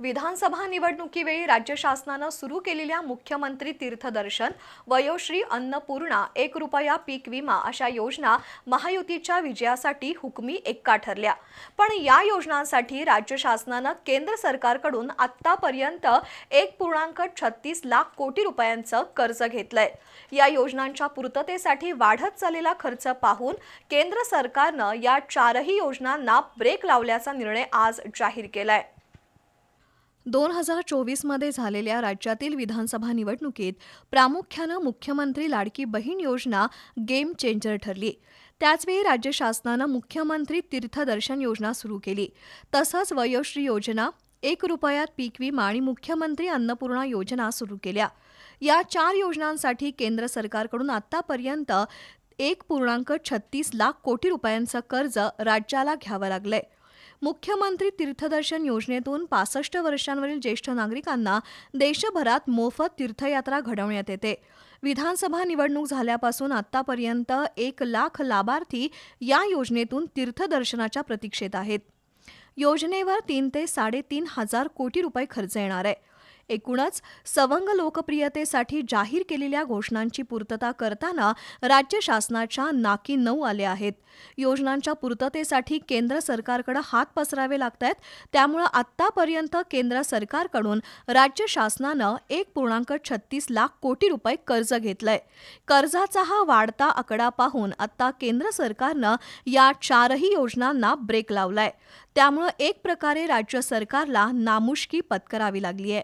विधानसभा निवडणुकीवेळी राज्य शासनानं सुरू केलेल्या मुख्यमंत्री तीर्थदर्शन वयोश्री अन्नपूर्णा एक रुपया पीक विमा अशा योजना महायुतीच्या विजयासाठी हुकमी एक्का ठरल्या. पण या योजनांसाठी राज्य शासनानं केंद्र सरकारकडून आत्तापर्यंत एक पूर्णांक छत्तीस लाख कोटी रुपयांचं कर्ज घेतलंय. या योजनांच्या पूर्ततेसाठी वाढत चाललेला खर्च पाहून केंद्र सरकारनं या चारही योजनांना ब्रेक लावल्याचा निर्णय आज जाहीर केलाय. दोन हजार चोवीसमध्ये झालेल्या राज्यातील विधानसभा निवडणुकीत प्रामुख्यानं मुख्यमंत्री लाडकी बहीण योजना गेम चेंजर ठरली. त्याचवेळी राज्य शासनानं मुख्यमंत्री तीर्थदर्शन योजना सुरू केली. तसंच वयोश्री योजना एक रुपयात पीक विमा आणि मुख्यमंत्री अन्नपूर्णा योजना सुरू केल्या. या चार योजनांसाठी केंद्र सरकारकडून आतापर्यंत एक पूर्णांक छत्तीस लाख कोटी रुपयांचं कर्ज राज्याला घ्यावं लागलंय. मुख्यमंत्री तीर्थदर्शन योजनेतून पासष्ट वर्षांवरील ज्येष्ठ नागरिकांना देशभरात मोफत तीर्थयात्रा घडवण्यात येते. विधानसभा निवडणूक झाल्यापासून आतापर्यंत एक लाख लाभार्थी या योजनेतून तीर्थदर्शनाच्या प्रतीक्षेत आहेत. योजनेवर तीन ते साडेतीन हजार कोटी रुपये खर्च येणार आहे. एकूणच सवंग लोकप्रियतेसाठी जाहीर केलेल्या घोषणांची पूर्तता करताना राज्य शासनाच्या नाकी नऊ आले आहेत. योजनांच्या पूर्ततेसाठी केंद्र सरकारकडे हात पसरावे लागत आहेत त्यामुळं आत्तापर्यंत केंद्र सरकारकडून राज्य शासनानं एक पूर्णांक छत्तीस लाख कोटी रुपये कर्ज घेतलंय. कर्जाचा हा वाढता आकडा पाहून आता केंद्र सरकारनं या चारही योजनांना ब्रेक लावलाय. त्यामुळं एक प्रकारे राज्य सरकारला नामुष्की पत्करावी लागली आहे